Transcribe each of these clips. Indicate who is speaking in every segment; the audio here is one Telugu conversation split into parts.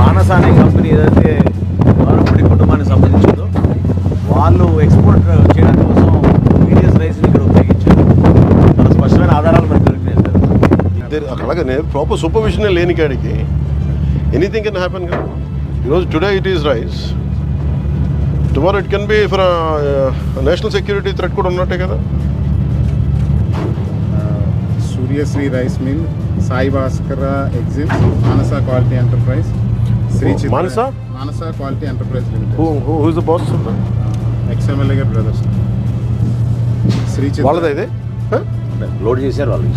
Speaker 1: మానస అనే కంపెనీ ఏదైతే వారపూడి కుటుంబానికి సంబంధించిందో వాళ్ళు ఎక్స్పోర్ట్ చేయడం కోసం మీడియస్ రైస్ని ఇక్కడ ఉపయోగించారు. చాలా స్పష్టమైన ఆధారాలు మనకు దొరికినాయి సార్.
Speaker 2: ఇద్దరు అలాగనే ప్రాపర్ సూపర్విజన్ లేని కాడికి ఎనీథింగ్ కెన్ హ్యాపెన్ కదా. ఈరోజు today it is rice tomorrow it can be for national security threat కూడా ఉన్నట్టే కదా.
Speaker 3: Suryashri rice mill Sai Bhaskara exim Manasa quality enterprise. Sri Manasa?
Speaker 2: Manasa
Speaker 3: quality enterprise limited who
Speaker 2: who is the boss
Speaker 3: ex MLA గారి బ్రదర్స్ శ్రీ చిత్ర-
Speaker 2: వాళ్ళదా ఇది?
Speaker 1: లోడ్ చేశారు వాళ్ళు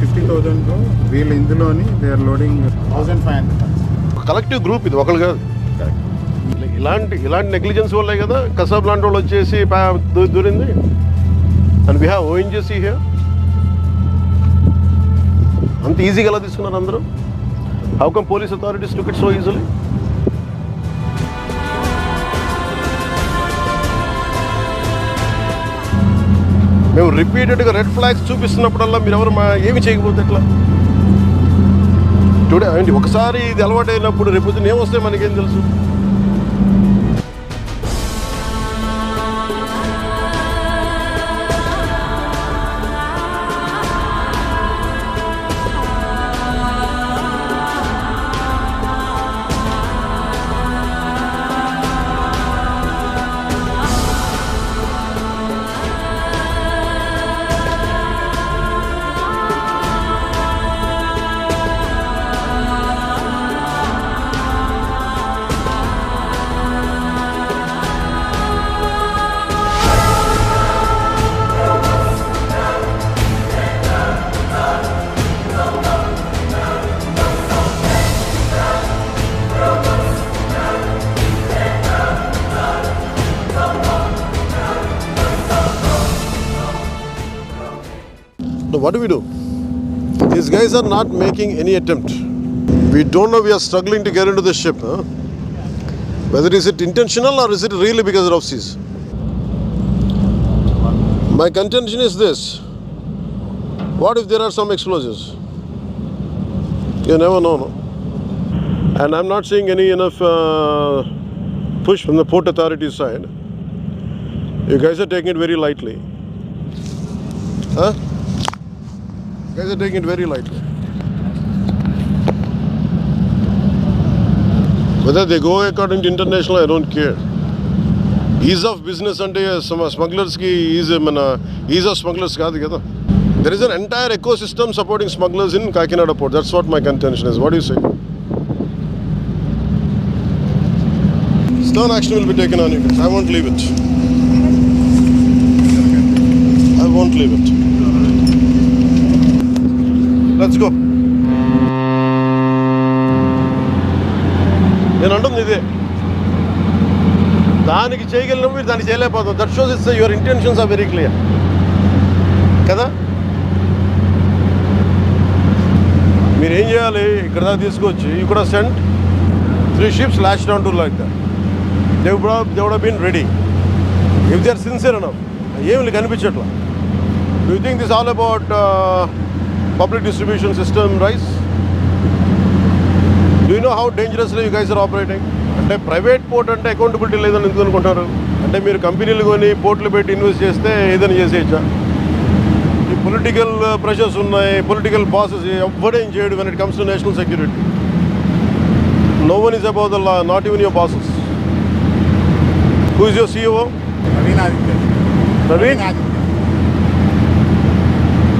Speaker 3: ఫిఫ్టీ థౌజండ్లో వీళ్ళు ఇందులోని they are loading thousand five hundred
Speaker 2: collective group ఇది ఒకళ్ళు కాదు. ఇలాంటి ఇలాంటి నెగ్లిజెన్స్ వల్లే కదా కసాబ్ లాంటి వాళ్ళు వచ్చేసి దూరింది. And we have ONGC here అంత ఈజీగా ఎలా తీసుకున్నారు అందరూ? How come police authorities took it so easily మేము రిపీటెడ్గా రెడ్ ఫ్లాగ్స్ చూపిస్తున్నప్పుడల్లా మీరు ఎవరు మా ఏమి చేయకపోతే ఎట్లా? టుడే ఏంటి ఒకసారి ఇది అలవాటు అయినప్పుడు రేపు ఏమొస్తే మనకేం తెలుసు? What do we do? These guys are not making any attempt. We don't know we are struggling to get into the ship. Huh? Whether is it intentional or is it really because of seas? My contention is this. What if there are some explosives? You never know, no? And I'm not seeing any enough uh, push from the port authority side. You guys are taking it very lightly. Huh? You guys are taking it very lightly. Whether they go according to international, I don't care. Ease of business అంటే స్మగ్లర్స్కి ఈజ్ మన ఈజ్ ఆఫ్ స్మగ్లర్స్ కాదు కదా there is an entire ecosystem supporting smugglers in Kakinada port that's what my contention is what you say Stern action will be taken on you guys. I won't leave it. I won't leave it. Let's go. నేను అంటుంది ఇదే. దానికి చేయగలిగినప్పుడు మీరు దాన్ని చేయలేకపోతాం that shows is your intentions are very clear కదా? మీరు ఏం చేయాలి? ఇక్కడ దాకా తీసుకొచ్చి ఇక్కడ sent three ships last down to like that they they would been ready if they are sincere అన్న ఏమి కనిపించట్లా you think this all about public distribution system rice do know how dangerously you guys are operating అంటే ప్రైవేట్ పోర్ట్ అంటే అకౌంటబిలిటీ లేదని ఎందుకు అనుకుంటారు? అంటే మీరు కంపెనీలు కొని పోర్ట్లు పెట్టి ఇన్వెస్ట్ చేస్తే ఏదైనా చేసేయచ్చా? ఈ పొలిటికల్ ప్రెషర్స్ ఉన్నాయి పొలిటికల్ బాసెస్ ఎవ్వడేం చేయడు when it comes to national security no one is about the law not even your bosses who is
Speaker 3: your CEO
Speaker 2: Naveen
Speaker 3: Aditya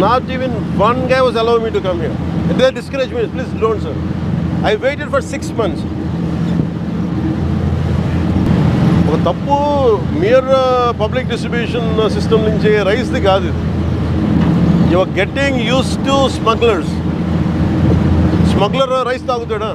Speaker 2: not even one guy was allowing me to come here. They discouraged me, please don't, sir. I waited for six months. ఒక తప్పు మియర్ పబ్లిక్ డిస్ట్రిబ్యూషన్ సిస్టమ్ నుంచి రైస్ది కాదు ఇది you are getting use to smugglers smuggler rice తాగుతాడా